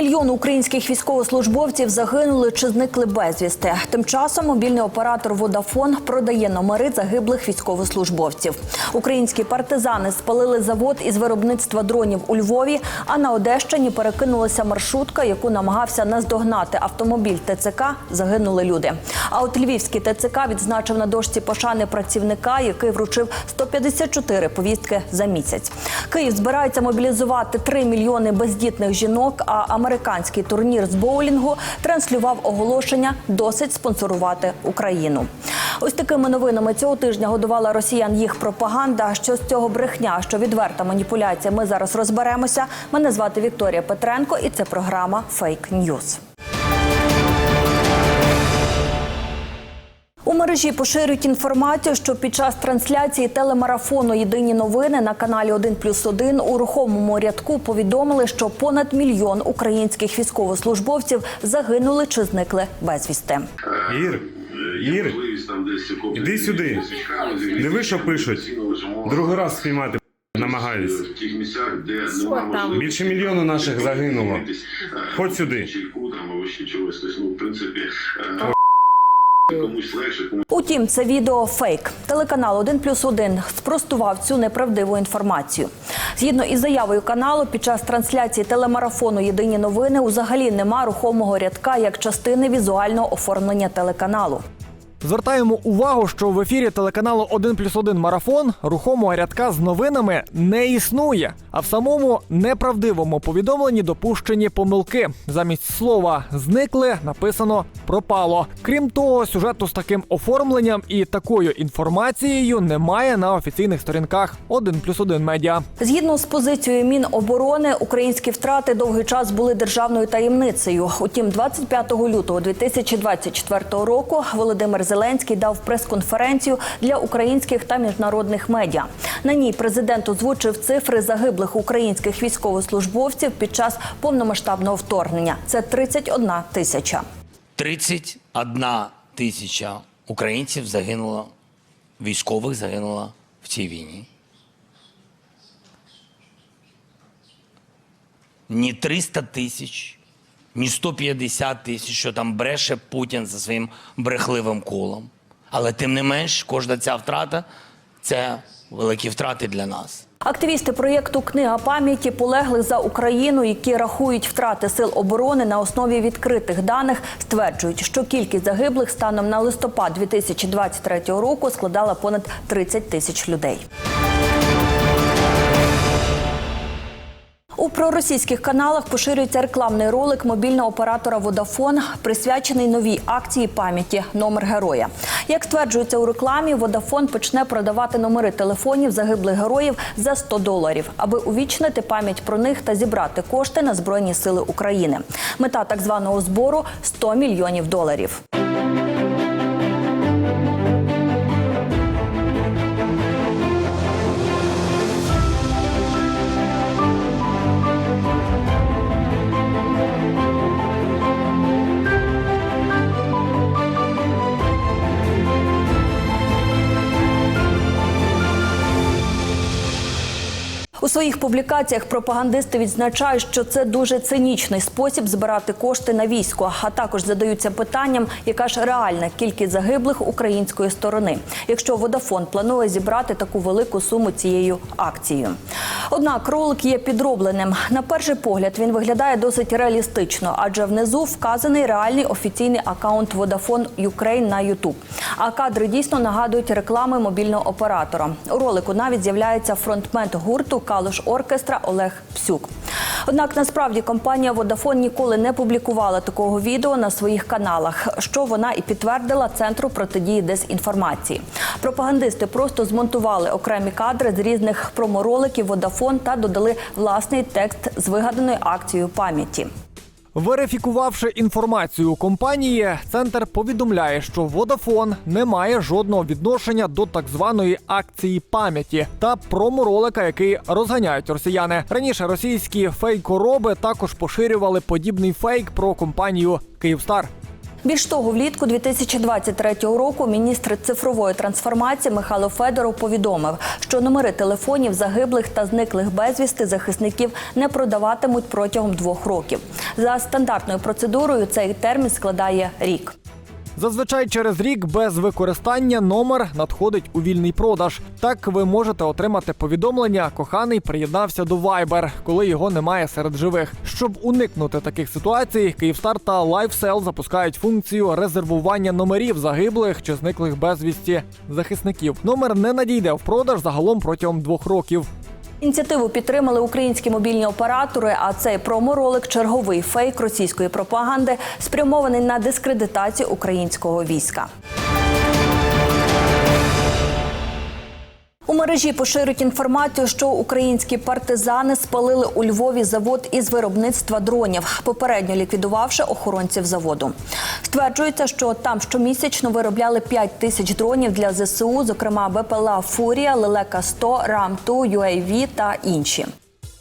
мільйон українських військовослужбовців загинули чи зникли безвісти. Тим часом мобільний оператор Водафон продає номери загиблих військовослужбовців. Українські партизани спалили завод із виробництва дронів у Львові. А на Одещині перекинулася маршрутка, яку намагався наздогнати автомобіль ТЦК. Загинули люди. А от львівський ТЦК відзначив на дошці пошани працівника, який вручив 154 повістки за місяць. Київ збирається мобілізувати 3 мільйони бездітних жінок. А американський турнір з боулінгу транслював оголошення досить спонсорувати Україну. Ось такими новинами цього тижня годувала росіян їх пропаганда. Що з цього брехня, що відверта маніпуляція. Ми зараз розберемося. Мене звати Вікторія Петренко, і це програма Фейк Ньюз. У мережі поширюють інформацію, що під час трансляції телемарафону Єдині новини на каналі 1 плюс 1 у рухомому рядку повідомили, що понад мільйон українських військовослужбовців загинули чи зникли безвісти. Ір, Ір, іди сюди. Диви, що пишуть. Другий раз спіймати намагаюсь. в тих місцях, де Що? Більше мільйону наших загинуло. Ходь сюди. Утім, це відео фейк. Телеканал 1 плюс 1 спростував цю неправдиву інформацію. Згідно із заявою каналу, під час трансляції телемарафону Єдині новини взагалі нема рухомого рядка як частини візуального оформлення телеканалу. Звертаємо увагу, що в ефірі телеканалу 1 плюс 1 марафон рухомого рядка з новинами не існує. А в самому неправдивому повідомленні допущені помилки. Замість слова зникли написано пропало. Крім того, сюжету з таким оформленням і такою інформацією немає на офіційних сторінках 1 плюс 1 медіа. Згідно з позицією Міноборони, українські втрати довгий час були державною таємницею. Утім, 25 лютого 2024 року Володимир Зеленський дав прес-конференцію для українських та міжнародних медіа. На ній президент озвучив цифри загиблих українських військовослужбовців під час повномасштабного вторгнення. Це 31 тисяча. 31 тисяча українців загинуло, військових загинуло в цій війні. Ні 300 тисяч, ні 150 тисяч, що там бреше Путін за своїм брехливим колом. Але тим не менш, кожна ця втрата це великі втрати для нас. Активісти проєкту Книга пам'яті полеглих за Україну, які рахують втрати сил оборони на основі відкритих даних, стверджують, що кількість загиблих станом на листопад 2023 року складала понад 30 тисяч людей. У проросійських каналах поширюється рекламний ролик мобільного оператора Водафон, присвячений новій акції пам'яті Номер героя. Як стверджується у рекламі, Водафон почне продавати номери телефонів загиблих героїв за 100 доларів, аби увічнити пам'ять про них та зібрати кошти на Збройні Сили України. Мета так званого збору 100 мільйонів доларів. Своїх публікаціях пропагандисти відзначають, що це дуже цинічний спосіб збирати кошти на військо, а також задаються питанням, яка ж реальна кількість загиблих української сторони, якщо Водафон планує зібрати таку велику суму цією акцією. Однак ролик є підробленим. На перший погляд він виглядає досить реалістично, адже внизу вказаний реальний офіційний акаунт Vodafone Ukraine на YouTube. А кадри дійсно нагадують реклами мобільного оператора. У ролику навіть з'являється фронтмен гурту Калуш Оркестра Олег Псюк. Однак насправді компанія Водафон ніколи не публікувала такого відео на своїх каналах, що вона і підтвердила центру протидії дезінформації. Пропагандисти просто змонтували окремі кадри з різних промороликів Водафон та додали власний текст з вигаданою акцією пам'яті. Верифікувавши інформацію компанії, центр повідомляє, що Vodafone не має жодного відношення до так званої акції пам'яті та проморолика, який розганяють росіяни. Раніше російські фейкороби також поширювали подібний фейк про компанію Київстар. Більш того, влітку 2023 року міністр цифрової трансформації Михайло Федоров повідомив, що номери телефонів загиблих та зниклих безвісти захисників не продаватимуть протягом двох років. За стандартною процедурою цей термін складає рік. Зазвичай через рік без використання номер надходить у вільний продаж. Так ви можете отримати повідомлення Коханий приєднався до Viber, коли його немає серед живих. Щоб уникнути таких ситуацій, Київстар та LiveSell запускають функцію резервування номерів загиблих чи зниклих безвісті захисників. Номер не надійде в продаж загалом протягом двох років. Ініціативу підтримали українські мобільні оператори. А цей проморолик черговий фейк російської пропаганди, спрямований на дискредитацію українського війська. У мережі поширюють інформацію, що українські партизани спалили у Львові завод із виробництва дронів, попередньо ліквідувавши охоронців заводу. Стверджується, що там щомісячно виробляли 5 тисяч дронів для ЗСУ, зокрема БПЛА Фурія, Лелека 100 Рам-2, UAV та інші.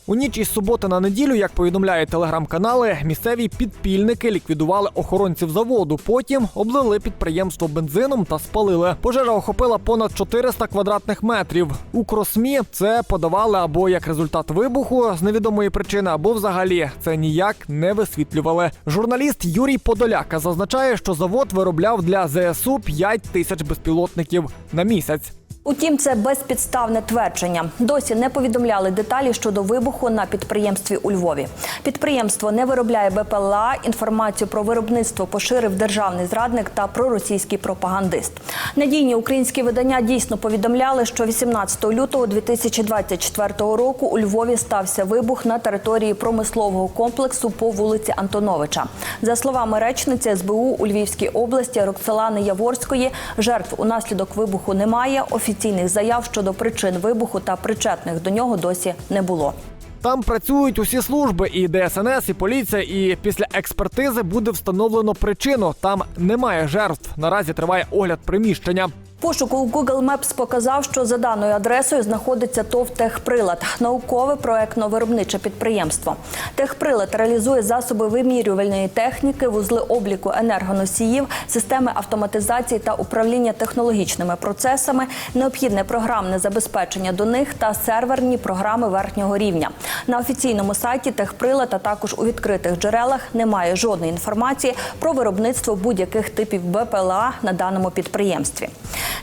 У ніч із суботи на неділю, як повідомляють телеграм-канали, місцеві підпільники ліквідували охоронців заводу. Потім облили підприємство бензином та спалили. Пожежа охопила понад 400 квадратних метрів. У кросмі це подавали або як результат вибуху з невідомої причини, або взагалі це ніяк не висвітлювали. Журналіст Юрій Подоляка зазначає, що завод виробляв для ЗСУ 5 тисяч безпілотників на місяць. Утім, це безпідставне твердження. Досі не повідомляли деталі щодо вибуху на підприємстві у Львові. Підприємство не виробляє БПЛА. Інформацію про виробництво поширив державний зрадник та проросійський пропагандист. Надійні українські видання дійсно повідомляли, що 18 лютого 2024 року у Львові стався вибух на території промислового комплексу по вулиці Антоновича. За словами речниці СБУ у Львівській області Роксолани Яворської, жертв унаслідок вибуху немає. Офіційних заяв щодо причин вибуху та причетних до нього досі не було. Там працюють усі служби, і ДСНС, і поліція. І після експертизи буде встановлено причину. Там немає жертв. Наразі триває огляд приміщення. Пошук у Google Maps показав, що за даною адресою знаходиться ТОВ «Техприлад» – наукове проектно-виробниче підприємство. «Техприлад» реалізує засоби вимірювальної техніки, вузли обліку енергоносіїв, системи автоматизації та управління технологічними процесами, необхідне програмне забезпечення до них та серверні програми верхнього рівня. На офіційному сайті «Техприлад», а також у відкритих джерелах немає жодної інформації про виробництво будь-яких типів БПЛА на даному підприємстві.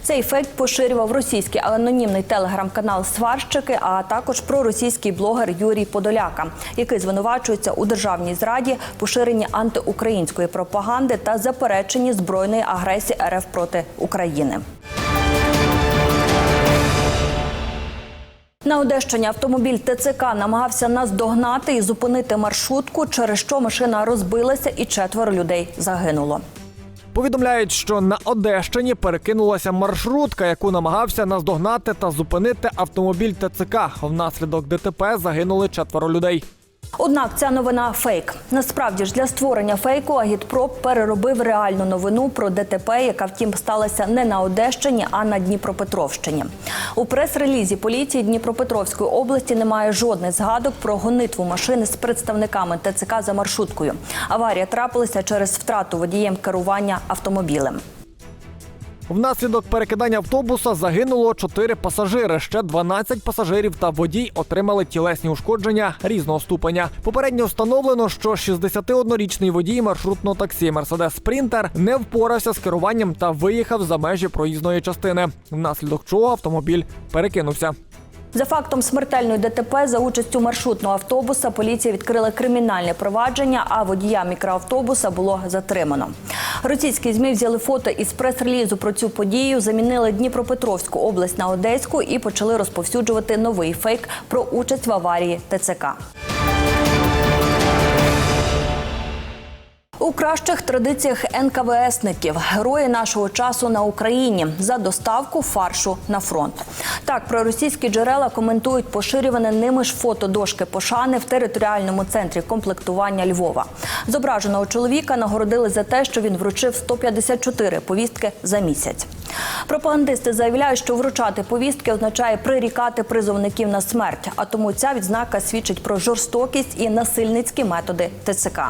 Цей фейк поширював російський анонімний телеграм-канал Сварщики, а також проросійський блогер Юрій Подоляка, який звинувачується у державній зраді, поширенні антиукраїнської пропаганди та запереченні збройної агресії РФ проти України. На Одещині автомобіль ТЦК намагався наздогнати і зупинити маршрутку, через що машина розбилася і четверо людей загинуло. Повідомляють, що на Одещині перекинулася маршрутка, яку намагався наздогнати та зупинити автомобіль ТЦК. Внаслідок ДТП загинули четверо людей. Однак ця новина фейк. Насправді ж для створення фейку Агітпроп переробив реальну новину про ДТП, яка втім сталася не на Одещині, а на Дніпропетровщині. У прес-релізі поліції Дніпропетровської області немає жодних згадок про гонитву машини з представниками ТЦК за маршруткою. Аварія трапилася через втрату водієм керування автомобілем. Внаслідок перекидання автобуса загинуло 4 пасажири. Ще 12 пасажирів та водій отримали тілесні ушкодження різного ступеня. Попередньо встановлено, що 61-річний водій маршрутного таксі Мерседес Спрінтер не впорався з керуванням та виїхав за межі проїзної частини. Внаслідок чого автомобіль перекинувся. За фактом смертельної ДТП за участю маршрутного автобуса поліція відкрила кримінальне провадження, а водія мікроавтобуса було затримано. Російські змі взяли фото із прес-релізу про цю подію, замінили Дніпропетровську область на Одеську і почали розповсюджувати новий фейк про участь в аварії ТЦК. У кращих традиціях НКВСників герої нашого часу на Україні за доставку фаршу на фронт. Так, проросійські джерела коментують поширюване ними ж фото дошки пошани в територіальному центрі комплектування Львова. Зображеного чоловіка нагородили за те, що він вручив 154 повістки за місяць. Пропагандисти заявляють, що вручати повістки означає прирікати призовників на смерть, а тому ця відзнака свідчить про жорстокість і насильницькі методи ТЦК.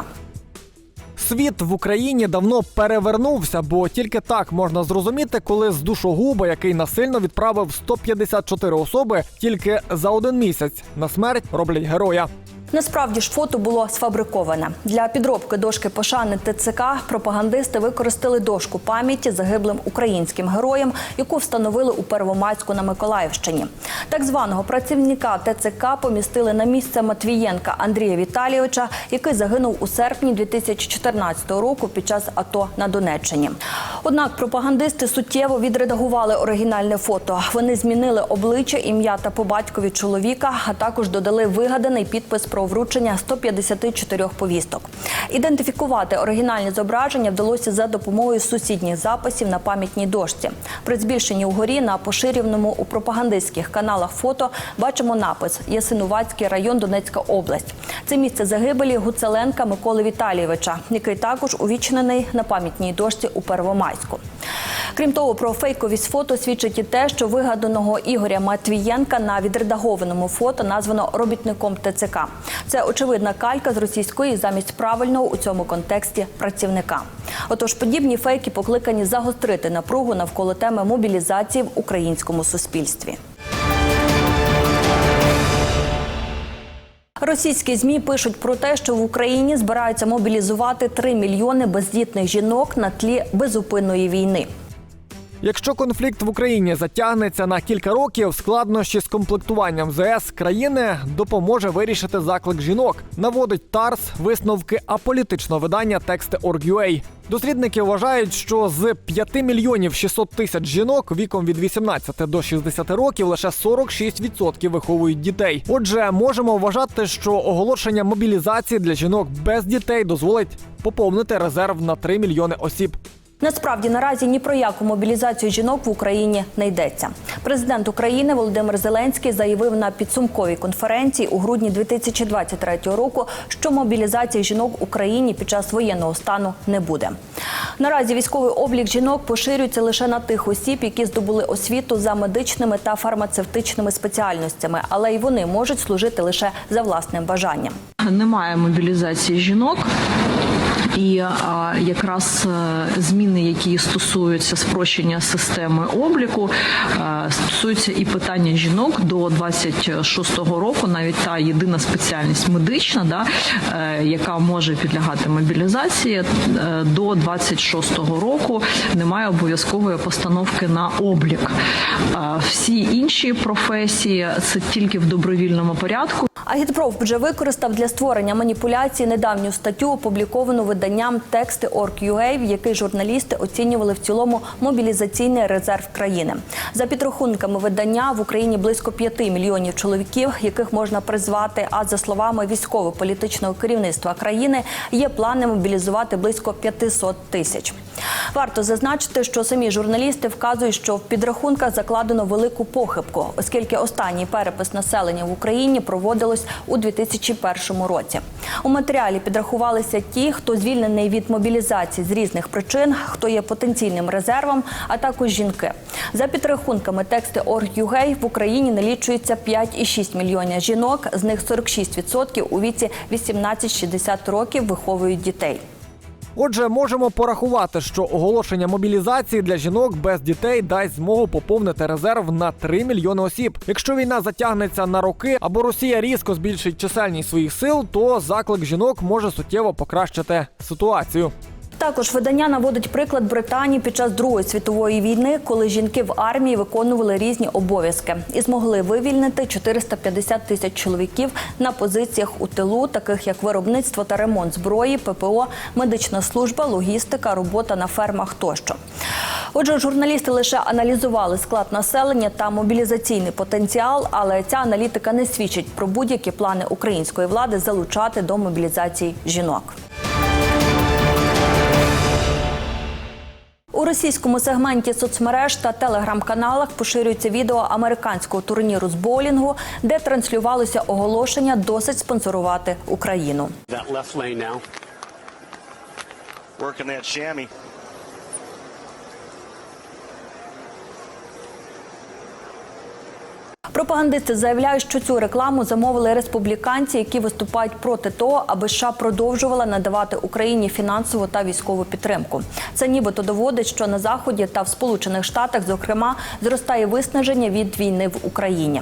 Світ в Україні давно перевернувся, бо тільки так можна зрозуміти, коли з душогуба, який насильно відправив 154 особи, тільки за один місяць на смерть роблять героя. Насправді ж фото було сфабриковане. Для підробки дошки пошани ТЦК пропагандисти використали дошку пам'яті загиблим українським героям, яку встановили у Первомайську на Миколаївщині. Так званого працівника ТЦК помістили на місце Матвієнка Андрія Віталійовича, який загинув у серпні 2014 року під час АТО на Донеччині. Однак пропагандисти суттєво відредагували оригінальне фото. Вони змінили обличчя, ім'я та по батькові чоловіка, а також додали вигаданий підпис про вручення 154 повісток. Ідентифікувати оригінальні зображення вдалося за допомогою сусідніх записів на пам'ятній дошці. При збільшенні вгорі на поширюваному у пропагандистських каналах фото бачимо напис Ясинувацький район Донецька область. Це місце загибелі Гуцеленка Миколи Віталійовича, який також увічнений на пам'ятній дошці у Первомайську. Крім того, про фейковість фото свідчить і те, що вигаданого Ігоря Матвієнка на відредагованому фото названо робітником ТЦК. Це очевидна калька з російської замість правильного у цьому контексті працівника. Отож, подібні фейки покликані загострити напругу навколо теми мобілізації в українському суспільстві. Російські змі пишуть про те, що в Україні збираються мобілізувати 3 мільйони бездітних жінок на тлі безупинної війни. Якщо конфлікт в Україні затягнеться на кілька років, складнощі з комплектуванням ЗС країни допоможе вирішити заклик жінок. Наводить ТАРС висновки аполітичного видання тексти Org.ua. Дослідники вважають, що з 5 мільйонів 600 тисяч жінок віком від 18 до 60 років лише 46% виховують дітей. Отже, можемо вважати, що оголошення мобілізації для жінок без дітей дозволить поповнити резерв на 3 мільйони осіб. Насправді наразі ні про яку мобілізацію жінок в Україні не йдеться. Президент України Володимир Зеленський заявив на підсумковій конференції у грудні 2023 року, що мобілізації жінок в Україні під час воєнного стану не буде. Наразі військовий облік жінок поширюється лише на тих осіб, які здобули освіту за медичними та фармацевтичними спеціальностями, але й вони можуть служити лише за власним бажанням. Немає мобілізації жінок. І а, якраз е, зміни, які стосуються спрощення системи обліку, е, стосуються і питання жінок до 26-го року, навіть та єдина спеціальність медична, да, е, яка може підлягати мобілізації е, до 26-го року, немає обов'язкової постановки на облік. Е, Всі інші професії це тільки в добровільному порядку. Агітпроф вже використав для створення маніпуляції недавню статтю, опубліковану виданням тексти Org.ua, в якій журналісти оцінювали в цілому мобілізаційний резерв країни. За підрахунками видання в Україні близько 5 мільйонів чоловіків, яких можна призвати. А за словами військово-політичного керівництва країни, є плани мобілізувати близько 500 тисяч. Варто зазначити, що самі журналісти вказують, що в підрахунках закладено велику похибку, оскільки останній перепис населення в Україні проводилось у 2001 році. У матеріалі підрахувалися ті, хто звільнений від мобілізації з різних причин, хто є потенційним резервом, а також жінки. За підрахунками тексти Org.ua в Україні налічується 5,6 мільйонів жінок, з них 46% у віці 18-60 років виховують дітей. Отже, можемо порахувати, що оголошення мобілізації для жінок без дітей дасть змогу поповнити резерв на 3 мільйони осіб. Якщо війна затягнеться на роки або Росія різко збільшить чисельність своїх сил, то заклик жінок може суттєво покращити ситуацію. Також видання наводить приклад Британії під час Другої світової війни, коли жінки в армії виконували різні обов'язки і змогли вивільнити 450 тисяч чоловіків на позиціях у тилу, таких як виробництво та ремонт зброї, ППО, медична служба, логістика, робота на фермах тощо. Отже, журналісти лише аналізували склад населення та мобілізаційний потенціал, але ця аналітика не свідчить про будь-які плани української влади залучати до мобілізації жінок. У російському сегменті соцмереж та телеграм-каналах поширюється відео американського турніру з боулінгу, де транслювалося оголошення досить спонсорувати Україну. That left lane now. working that chamois. Пропагандисти заявляють, що цю рекламу замовили республіканці, які виступають проти того, аби США продовжувала надавати Україні фінансову та військову підтримку. Це нібито доводить, що на заході та в Сполучених Штатах, зокрема, зростає виснаження від війни в Україні.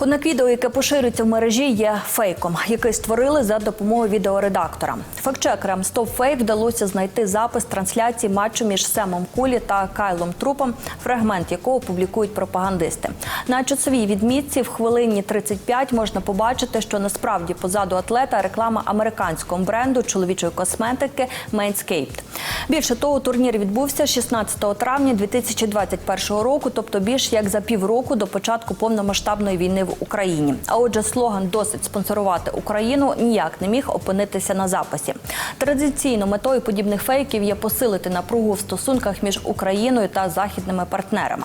Однак відео, яке поширюється в мережі, є фейком, який створили за допомогою відеоредактора. Фактчекерам StopFake вдалося знайти запис трансляції матчу між Семом Кулі та Кайлом Трупом, фрагмент якого публікують пропагандисти. На часовій відмітці в хвилині 35 можна побачити, що насправді позаду атлета реклама американського бренду чоловічої косметики Manscaped. Більше того, турнір відбувся 16 травня 2021 року, тобто більш як за півроку до початку повномасштабної війни в Україні. А отже, слоган досить спонсорувати Україну ніяк не міг опинитися на записі. Традиційно метою подібних фейків є посилити напругу в стосунках між Україною та західними партнерами.